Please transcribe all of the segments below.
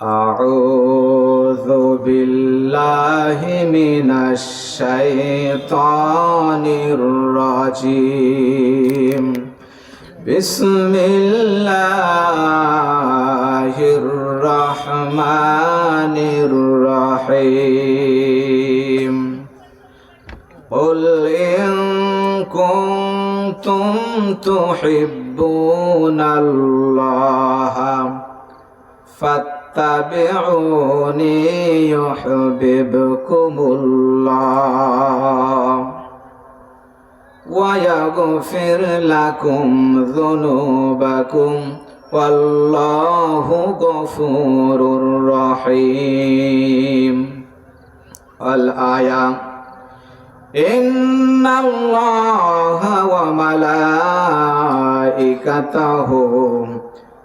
أعوذ بالله من الشيطان الرجيم بسم الله الرحمن الرحيم قل إن كنتم تحبون الله فاتبعوني يحببكم الله. ويغفر لكم ذنوبكم والله غفور رحيم. الآية إن الله وملائكته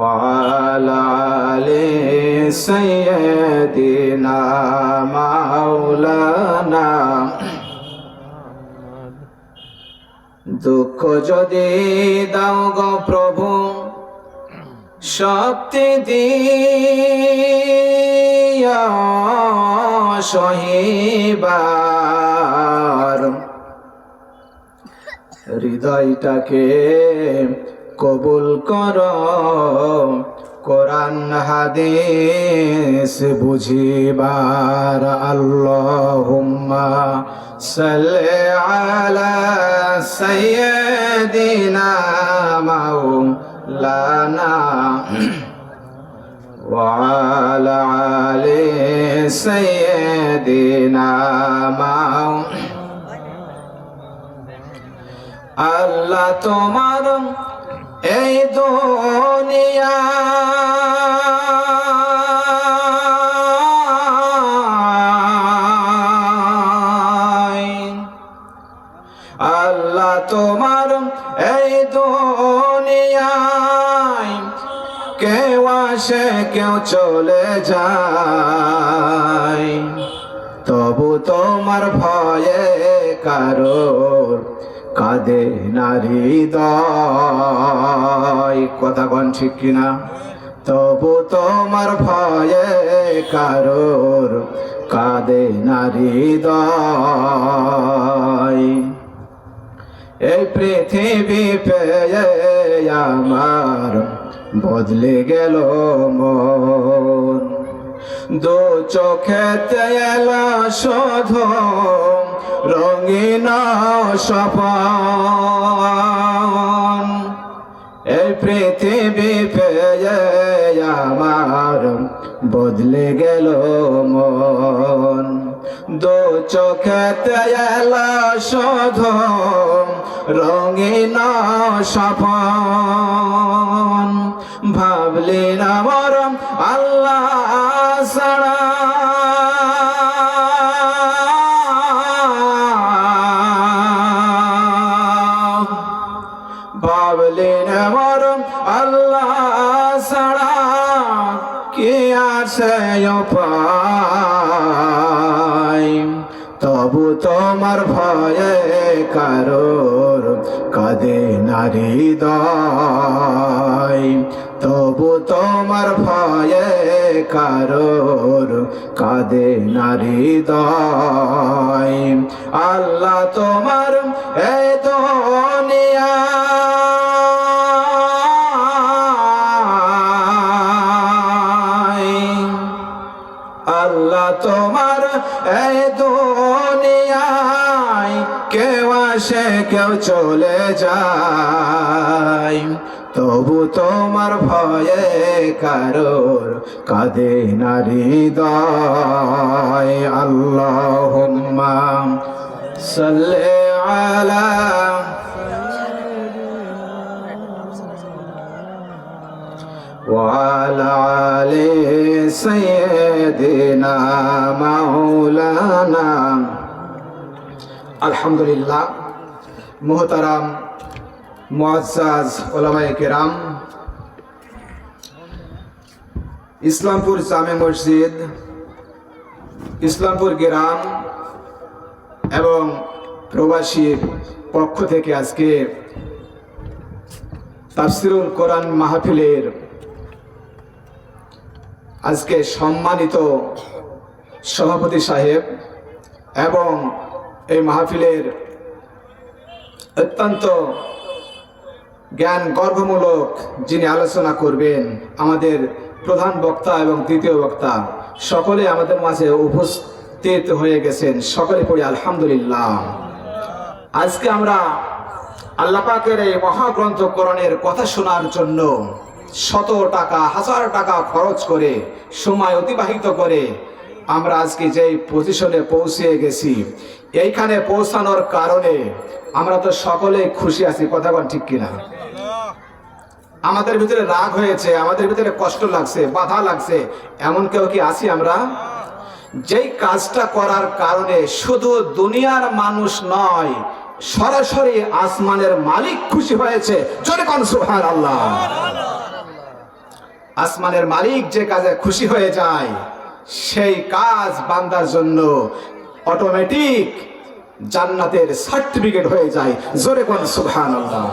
وعلى آل سيدنا مولانا দুঃখ যদি দাও গো প্রভু শক্তি দিয়া সহিবার হৃদয়টাকে কবুল কর কোরআন হাদিস বুঝিবার আল্লাহুম্মা সাল্লি আলা সাইয়্যিদিনা মাওলানা وعلى آل سيدنا مولانا আল্লাহ তোমার এই দুনিয়া। আল্লাহ তোমার এই দুনিয়ায় কেউ আসে, কেউ চলে যায়। তবু তোমার ভয়ে কারোর কাঁদে নারী দয় কথা কন ঠিক কিনা? তবু তোমার ভয়ে কারোর কাঁদে নারী দয় এই পৃথিবী পেয়ে আমার বদলে গেল মন। দু চোখেতে এলো শোধ রঙিন সপন। এই পৃথিবী পেয়ে আমার বদলে গেল মন। দু চোখেতে এলো শোধ রঙিন সপন। ভাবলি না মরম আল্লাহ সারা ভয়ে কারোর কাঁদে নারী দয় তবু তোমার ভয়ে কারোর কাঁদে নারী দয় আল্লাহ তোমার এ দুনিয়া কেউ চলে যায় তবু তোমার ভয়ে কারোর কাঁদে নারী দয় আল্লাহ সাল্লে আলা وعلى آل سيدنا مولانا আলহামদুলিল্লাহ মোহতারাম মুআজ্জাজ ওলামায়ে কেরাম, ইসলামপুর জামে মসজিদ, ইসলামপুর গ্রাম এবং প্রবাসীর পক্ষ থেকে আজকে তাফসিরুল কোরআন মাহফিলের আজকে সম্মানিত সভাপতি সাহেব এবং এই মাহফিলের অত্যন্ত জ্ঞান গর্ভমূলক যিনি আলোচনা করবেন, আমাদের প্রধান বক্তা এবং দ্বিতীয় বক্তা, সকলে আমাদের মাঝে উপস্থিত হয়ে গেছেন, সকলে পড়ি আলহামদুলিল্লাহ। আজকে আমরা আল্লাহ পাকের এই মহাগ্রন্থ কোরআনের কথা শোনার জন্য শত টাকা, হাজার টাকা খরচ করে, সময় অতিবাহিত করে আমরা আজকে যেই পজিশনে পৌঁছে গেছি, এইখানে পৌঁছানোর কারণে আমরা তো সকলেই খুশি আছি, কথা বল ঠিক কিনা? আমাদের ভিতরে রাগ হয়েছে, আমাদের ভিতরে কষ্ট লাগছে, বাধা লাগছে, এমন কেউ কি আছি আমরা? যেই কাজটা করার কারণে শুধু দুনিয়ার মানুষ নয়, সরাসরি আসমানের মালিক খুশি হয়েছে, জোরে কোন সুবহান আল্লাহ আসমানের মালিক যে কাজে খুশি হয়ে যায় সেই কাজ বান্দার জন্য অটোমেটিক জান্নাতের সার্টিফিকেট হয়ে যায়। জোরে কোন আল্লাহ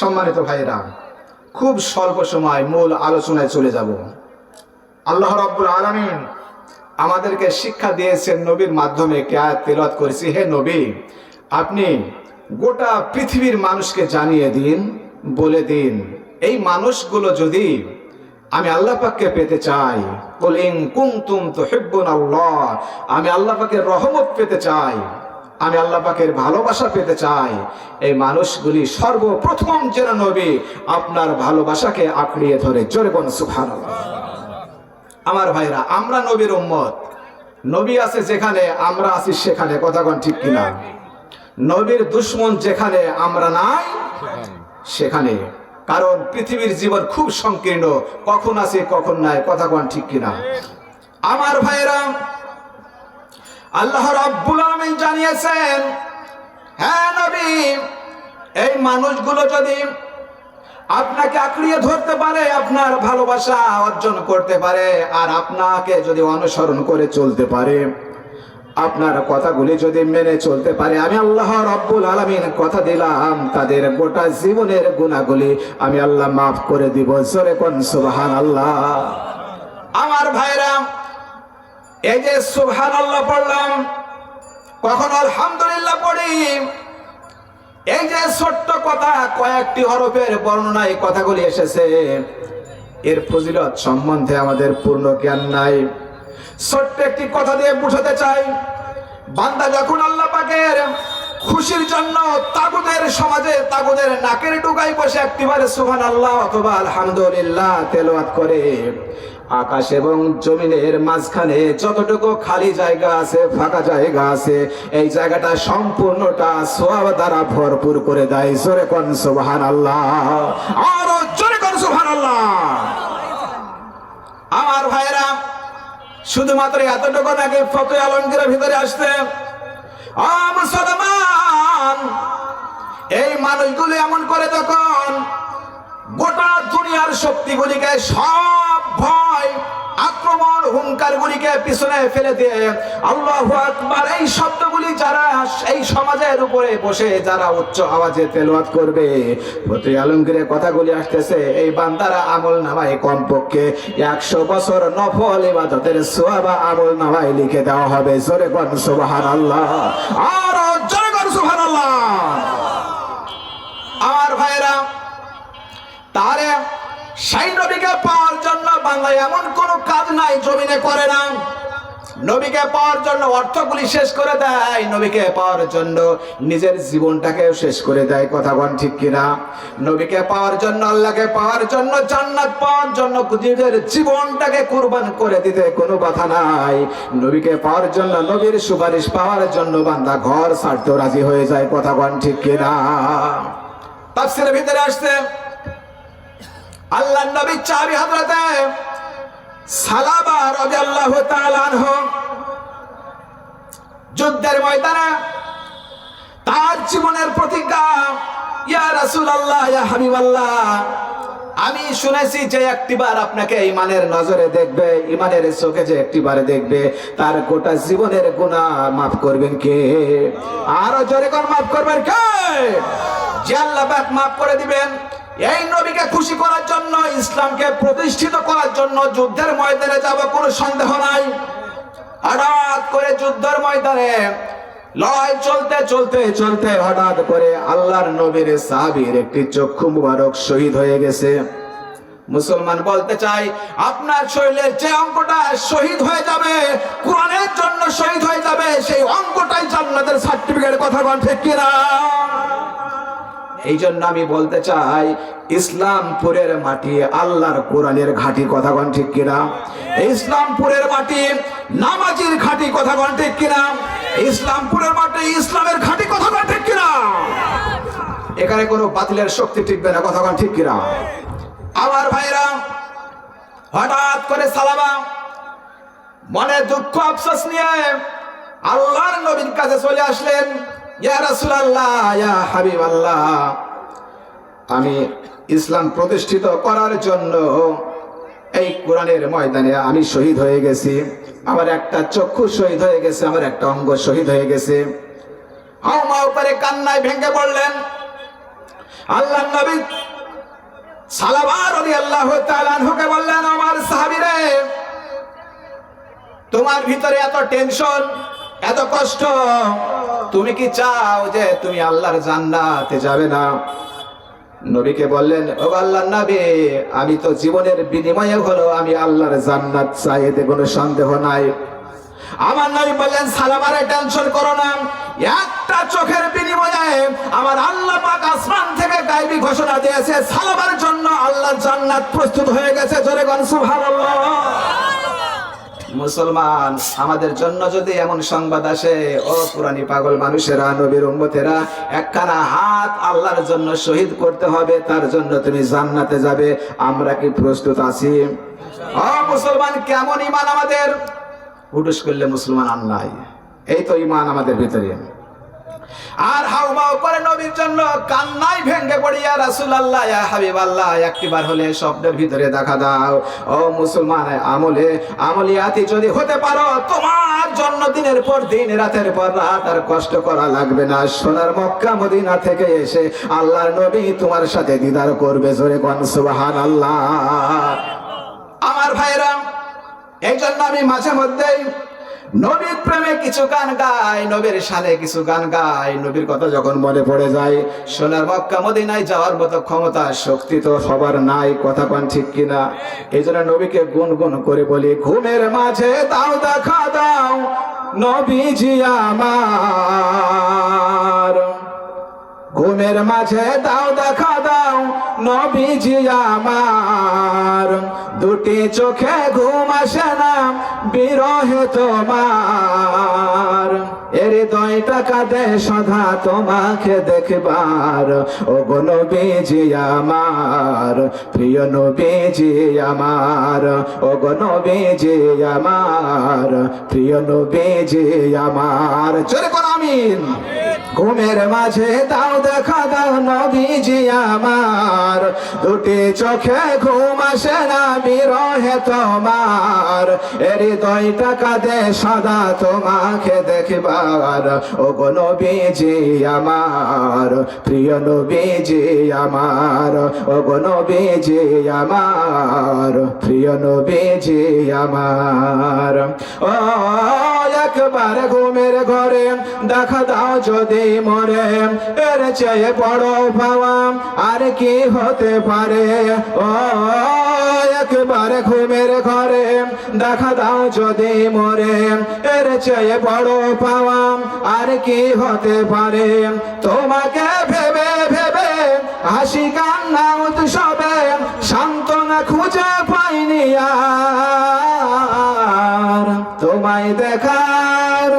সম্মানিত ভাইরা খুব স্বল্প সময় মূল আলোচনায় চলে যাব। আল্লাহ রাব্বুল আলামিন আমাদেরকে শিক্ষা দিয়েছেন নবীর মাধ্যমে কে আয়াত তেলাওয়াত করেছি। হে নবী, আপনি গোটা পৃথিবীর মানুষকে জানিয়ে দিন, বলে দিন। এই মানুষগুলো যদি আমি আল্লাহ পাককে পেতে চাই। বল, ইন কুনতুম তুহিব্বুনাল্লাহ আমি আল্লাহ পাকের রহমত পেতে চাই। আমি আল্লাহ পাকের ভালোবাসা পেতে চাই। এই মানুষগুলি সর্বপ্রথম যেন নবী, আপনার ভালোবাসাকে আঁকড়িয়ে ধরে। জোরে কোন সুবহানাল্লাহ। আমার ভাইরা আমরা নবীর উম্মত। নবী আছে যেখানে, আমরা আছি সেখানে। কথা কোন ঠিক কিনা? নবীর দুশ্মন যেখানে, আমরা নাই, সেখানে। কারণ পৃথিবীর জীবন খুব সংকীর্ণ, কখন আছে, কখন নাই, কথা কোন ঠিক কিনা? আমার ভাইরা আল্লাহ রাব্বুল আলামিন জানিয়েছেন হ্যাঁ নবী, এই মানুষগুলো যদি আপনাকে আঁকড়িয়ে ধরতে পারে, আপনার ভালোবাসা অর্জন করতে পারে, আর আপনাকে যদি অনুসরণ করে চলতে পারে আপনার কথাগুলি যদি মেনে চলতে পারে, আমি আল্লাহ রব্বুল আলমিন কথা দিলাম, তাদের গোটা জীবনের গুণাগুলি আমি আল্লাহ মাফ করে দিব। জোরে কোন সুবাহান আল্লাহ আমার ভাইরা, এই যে সুবহান আল্লাহ পড়লাম, কখন আলহামদুলিল্লাহ পড়ি। এই যে ছোট্ট কথা, কয়েকটি হরফের বর্ণনায় কথাগুলি এসেছে। এর ফজিলত সম্বন্ধে আমাদের পূর্ণ জ্ঞান নাই। ছোট্ট একটি কথা দিয়ে বুঝাতে চাই। বান্দা যখন আল্লাহ পাকের খুশির জন্য তাগুদের সমাজে তাগুদের নাকের ডুগাই বসে একটিবারে সুহান আল্লাহ অথবা আলহামদুলিল্লাহ তেলাওয়াত করে, আকাশ এবং জমিনের মাঝখানে যতটুকু খালি জায়গা আছে, ফাঁকা জায়গা আছে, এই জায়গাটা সম্পূর্ণটা সোয়াব দ্বারা ভরপুর করে দেয়। জোরে কোন সুবহান আল্লাহ আর জোরে কোন সুবহান আল্লাহ আমার ভাইরা শুধুমাত্র এতটুকু নাকি ফতে আলমগীরের ভিতরে আসতে মুসলমান, এই মানুষগুলো এমন করে তখন গোটা দুনিয়ার শক্তিগুলিকে সব ভয় আক্রমণ হুঙ্কার গুলিকে পিছনে ফেলে দিয়ে আল্লাহ আকবার এই শব্দগুলি যারা এই সমাজের উপরে বসে যারা উচ্চ আওয়াজে তেলোয়াত করবে প্রতি আলমগীরের কথাগুলি আসতেছে, এই বান্দারা আমল নামায় কমপক্ষে একশো বছর নফল ইবাদতের সোয়াবা আমল নামায় লিখে দেওয়া হবে। জোরে কোন সুবহানাল্লাহ। আর জোরে কোন সুবহানাল্লাহ। আমার ভাইরা, তারে সেই নবীকে পাওয়ার জন্য বাংলায় এমন কোন কাজ নাই, জমিনে করে না। নবীকে পাওয়ার জন্য অর্থগুলি শেষ করে দেয়, নবীকে পাওয়ার জন্য নিজের জীবনটাকে শেষ করে দেয়, কথা বল ঠিক কিনা? নবীকে পাওয়ার জন্য, আল্লাহকে পাওয়ার জন্য, জান্নাত পাওয়ার জন্য নিজের জীবনটাকে কুরবান করে দিতে কোনো কথা নাই। নবীকে পাওয়ার জন্য, নবীর সুপারিশ পাওয়ার জন্য বান্দা ঘর ছাড়তেও রাজি হয়ে যায়, কথা বল ঠিক কিনা? তাফসিরের ভিতরে আসতে আল্লাহ নবী চাবি হাজরাতে সালাবা রাদিয়াল্লাহু তাআলা আনহু যুদ্ধের ময়দানে তার জীবনের প্রতিজ্ঞা, ইয়া রাসূলুল্লাহ, ইয়া হাবিবাল্লাহ, আমি শুনেছি যে একটিবার আপনাকে ইমানের নজরে দেখবে ইমানের চোখে যে একটিবার দেখবে, তার গোটা জীবনের গুনাহ মাফ করবেন কে? আরও জোরে কোন মাফ করবেন কে? যে আল্লাহ মাফ করে দিবেন। এই নবীকে খুশি করার জন্য, ইসলামকে প্রতিষ্ঠিত করার জন্য যুদ্ধের ময়দানে যাব কোনো সন্দেহ নাই। হঠাৎ করে যুদ্ধের ময়দানে লড়াই চলতে চলতে চলতে হঠাৎ করে আল্লাহর নবীর সাহাবীর একটি চক্ষু মুবারক শহীদ হয়ে গেছে। মুসলমান বলতে চাই, আপনার শরীরের যে অঙ্কটা শহীদ হয়ে যাবে, কোরআনের জন্য শহীদ হয়ে যাবে, সেই অঙ্কটাই জান্নাতের সার্টিফিকেট কথা বলছে কিনা? এই জন্য আমি বলতে চাই, ইসলামপুরের মাটি আল্লাহর কোরআনের ঘাটি, কথা কন ঠিক কিনা? ইসলামপুরের মাটি নামাজির ঘাটি, কথা কন ঠিক কিনা? ইসলামপুরের মাটি ইসলামের ঘাটি, কথা কন ঠিক কিনা? এখানে কোনো বাতিলের শক্তি টিকবে না, কথা কন ঠিক কিনা? আমার ভাইরা, হঠাৎ করে সালাবা মনে দুঃখ আফসোস নিয়ে আল্লাহর নবীর কাছে চলে আসলেন। আমি ইসলাম প্রতিষ্ঠিত করার জন্য এই কোরআনের ময়দানে আমি শহীদ হয়ে গেছি। আমার একটা চক্ষু শহীদ হয়ে গেছে, আমার একটা অঙ্গ শহীদ হয়ে গেছে। কান্নায় ভেঙে পড়লেন। আল্লাহ নবী সালাবার বললেন আমার তোমার ভিতরে এত টেনশন এত কষ্ট। তুমি কি চাও যে তুমি আল্লাহর জান্নাতে যাবে না? নবীকে বললেন, ও আল্লাহর নবী, আমি তো জীবনের বিনিময়ে হলো আমি আল্লাহর জান্নাত চাই এতে কোনো সন্দেহ নাই। আমার নবী বললেন সালামারে টেনশন করো না। একটা চোখের বিনিময়ে আমার আল্লাহ পাক আসমান থেকে গায়বী ঘোষণা দিয়েছে, সালামার জন্য আল্লাহর জান্নাত প্রস্তুত হয়ে গেছে। জোরে গন সুবহানাল্লাহ। মুসলমান, আমাদের জন্য যদি এমন সংবাদ আসে, ও পুরানি পাগল মানুষেরা, নবীর উম্মতেরা, একখানা হাত আল্লাহর জন্য শহীদ করতে হবে, তার জন্য তুমি জান্নাতে যাবে, আমরা কি প্রস্তুত আছি? ও মুসলমান, কেমন ইমান আমাদের? হুটুস করলে মুসলমান আল্লাহ এই তো ইমান আমাদের ভিতরে। আর হাউমাউ করে নবীর জন্য কান্নাই ভেঙ্গে পড়িয়া রাসূলুল্লাহ, ইয়া হাবিবাল্লাহ, একটিবার হলে স্বপ্নের ভিতরে দেখা দাও। ও মুসলমান, আমলে, আমলিয়াতি যদি হতে পারো, তোমার জন্য দিনের পর দিন, রাতের পর রাত আর কষ্ট করা লাগবে না। সোনার মক্কা মদিনা থেকে এসে আল্লাহর নবী তোমার সাথে দিদার করবে জোরে কোন, সুবহানাল্লাহ। আমার ভাইরা, এই জন্য আমি মাঝে মধ্যেই নবীর প্রেমে কিছু গান গায়, নবীর সালে কিছু গান গায়, নবীর কথা যখন মনে পড়ে যায়, সোনার মক্কা মদিনায় যাওয়ার মতো ক্ষমতা, শক্তি তো সবার নাই, কথা পান ঠিক কিনা? এই জন্য নবীকে গুন গুন করে বলি, ঘুমের মাঝে দাও, দেখা দাও, নবীজি আমার। ঘুমের মাঝে দাও, দেখা দাও, নবীজি আমার। দুটি চোখে ঘুম আসে না, বিরহে তোমার। এর দয় টাকা দে সদা তোমাকে দেখবার। ও গো নবীজি আমার, প্রিয় নবীজি আমার, ও গো নবীজি আমার, প্রিয় নবীজি আমার। জোরে কোন আমিন। ঘুমের মাঝে দাও দেখা দাও নবীজি আমার। দুটি চোখে ঘুম আসে না, বিরহে তোমার। এর দই টাকা দে সদা তোমাকে দেখবার। ও গো নবীজি আমার, প্রিয় নবীজি আমার ও গো নবীজি আমার, প্রিয় নবীজি আমার। ও একবার ঘুমের ঘরে দেখা দাও যদি মরে। এর চেয়ে বড় পাওয়া আর কি হতে পারে? ও, একবার ঘুমের ঘরে দেখা দাও যদি মরে। এর চেয়ে বড় পাওয়া আর কি হতে পারে? তোমাকে ভেবে ভেবে হাসি কান্না উৎসবে সান্ত্বনা খুঁজে পাইনি আর। তোমায় দেখার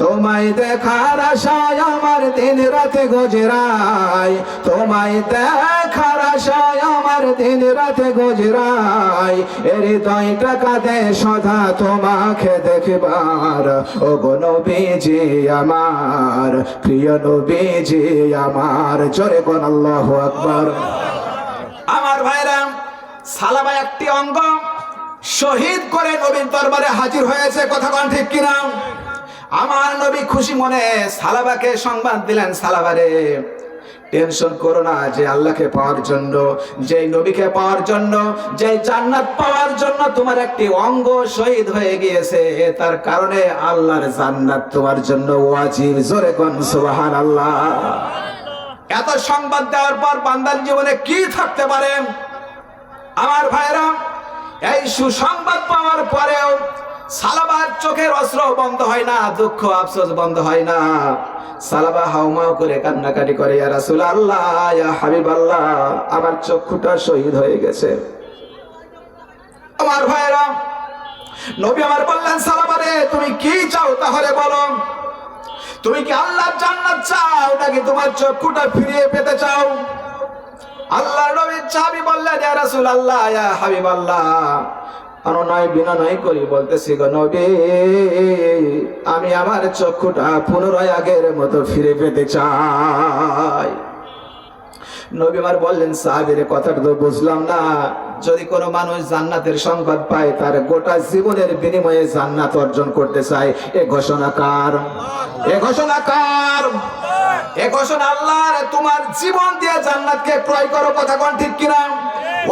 তোমায় দেখার আশায় আমার দিন রাতে গজরাই তোমায় দেখার আশায় আমার দিন রাতে গজরাই এর দয় টাকাতে সদা তোমাকে দেখবার। ও গো নবীজি আমার, প্রিয় নবীজি আমার, জোরে কোন আল্লাহ আকবার। আমার ভাইরা সালাবা একটি অঙ্গ। শহীদ করে নবীর দরবারে হাজির হয়েছে, কথা কোন ঠিক কিনা? আমার নবী খুশি মনে সালাবাকে সংবাদ দিলেন সালাবারে, টেনশন করো না, যে আল্লাহকে পাওয়ার জন্য, যে নবীকে পাওয়ার জন্য, যে জান্নাত পাওয়ার জন্য তোমার একটি অঙ্গ শহীদ হয়ে গিয়েছে। তার কারণে আল্লাহর জান্নাত তোমার জন্য ওয়াজিব, জোরে কোন সুবহানাল্লাহ। এত সংবাদ দেওয়ার পর বান্দার জীবনে কি থাকতে পারে? আমার ভাইরা এই সুসংবাদ পাওয়ার পরেও সালাবার চোখের অস্ত্র বন্ধ হয় না, দুঃখ আফসোস বন্ধ হয় না। সালাবা হাউমাউ করে কান্নাকাটি করে রাসূল আল্লাহ হাবিব আল্লাহ আমার চক্ষুটা শহীদ হয়ে গেছে। আমার ভাইরা নবী আমার বললেন, সালাবারে, তুমি কি চাও তাহলে বলো? তুমি কি আল্লাহর জান্নাত চাও নাকি তোমার চক্ষুটা ফিরিয়ে পেতে চাও? আল্লাহ নবীর চাবি বললেন, ইয়া রাসূলুল্লাহ, ইয়া হাবিবাল্লাহ। নয় বিনা নয় করি বলতেছি, গো নবী, আমি আমার চক্ষুটা পুনরায় আগের মতো ফিরে পেতে চাই। নবী আমার বললেন, সাহাবীর কথাটা তো বুঝলাম না। যদি কোনো মানুষ জান্নাতের সংবাদ পায়, তার গোটা জীবনের বিনিময়ে জান্নাত অর্জন করতে চায়, এ ঘোষণা কার? এ ঘোষণা কার? এ ঘোষণা আল্লাহর, তোমার জীবন দিয়ে জান্নাতকে ক্রয় করো কথা কোন ঠিক কিনা?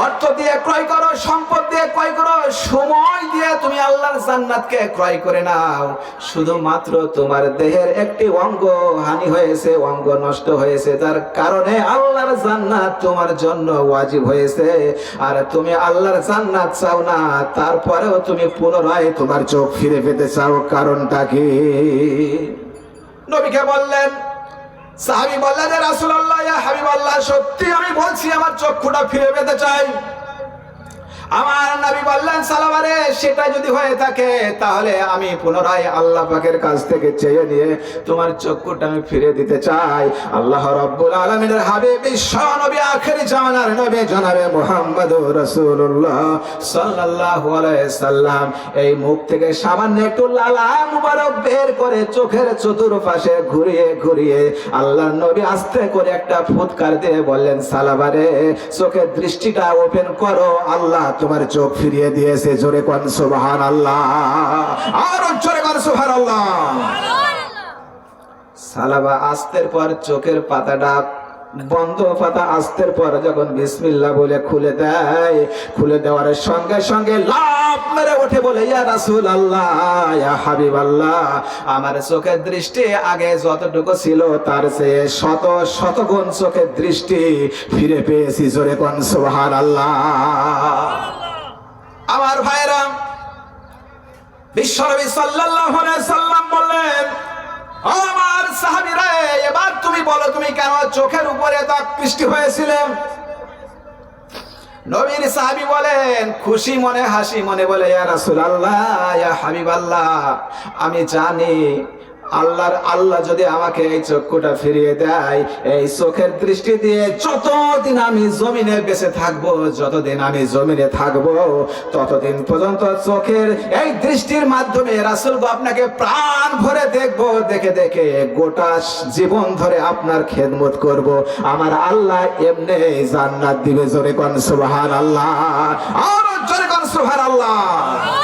অর্থ দিয়ে ক্রয় করো, সম্পদ দিয়ে ক্রয় করো, সময় দিয়ে তুমি আল্লাহর জান্নাতকে ক্রয় করে নাও। শুধুমাত্র তোমার দেহের একটি অঙ্গ হানি হয়েছে, অঙ্গ নষ্ট হয়েছে তার কারণে আল্লাহর জান্নাত তোমার জন্য ওয়াজিব হয়েছে। আর তুমি আল্লাহর জান্নাত চাও না, তারপরেও তুমি পুনরায় তোমার চোখ ফিরে পেতে চাও, কারণটা কি? নবীকে বললেন সাহাবি বললেন যে রাসূলুল্লাহ ইয়া হাবিবাল্লাহ, সত্যি আমি বলছি, আমার চক্ষুটা ফিরে পেতে চাই। আমার নাবি বললেন সেটা যদি হয়ে থাকে, তাহলে আমি পুনরায় আল্লাহ পাকের কাছ থেকে চেয়ে নিয়ে তোমার চক্ষুটা আমি ফিরে দিতে চাই। আল্লাহ রাব্বুল আলামিনের হাবিব বিশ্ব নবী আখেরি জামানার নবী জনাবে মুহাম্মদুর রাসূলুল্লাহ সাল্লাল্লাহু আলাইহি সাল্লাম। এই মুখ থেকে সামান্য একটু লালা মুবারক বের করে চোখের চতুর্পাশে ঘুরিয়ে ঘুরিয়ে আল্লাহ নবী আস্তে করে একটা ফুৎকার দিয়ে বললেন, সালাবারে, চোখের দৃষ্টিটা ওপেন করো, আল্লাহ তোমার চোখ ফিরিয়ে দিয়েছে। জোরে কোন আস্তের পর চোখের পাতাটা বন্ধ, পাতা আস্তের পর যখন বিসমিল্লাহ বলে খুলে দেয়, খুলে দেওয়ার সঙ্গে সঙ্গে আমার চোখের দৃষ্টি আগে যতটুকু ছিল তার শত শতগুণ চোখের দৃষ্টি ফিরে পেয়েছি সুবহান আল্লাহ আমার ভাইরা বিশ্বনবী সাল্লাল্লাহু সাল্লাম বললেন আমার সাহাবীরা, এবার তুমি বলো, তুমি কেন চোখের উপরে দাগ বৃষ্টি হয়েছিলেন নবীর সাহাবি বলেন, খুশি মনে, হাসি মনে বলে ইয়া হাবিবাল্লাহ, আমি জানি আল্লাহর আল্লাহ যদি আমাকে এই চক্ষুটা ফিরিয়ে দেয়, এই চোখের দৃষ্টি দিয়ে যতদিন আমি জমিনে বেঁচে থাকব, যতদিন আমি জমিনে থাকব, ততদিন পর্যন্ত চোখের এই দৃষ্টির মাধ্যমে রাসুল আপনাকে প্রাণ ভরে দেখব, দেখে দেখে গোটা জীবন ধরে আপনার খেদমত করব। আমার আল্লাহ এমনি জান্নাত দিবে, জোরে কোন সুবহান আল্লাহ আর জোরে কোন সুবহান আল্লাহ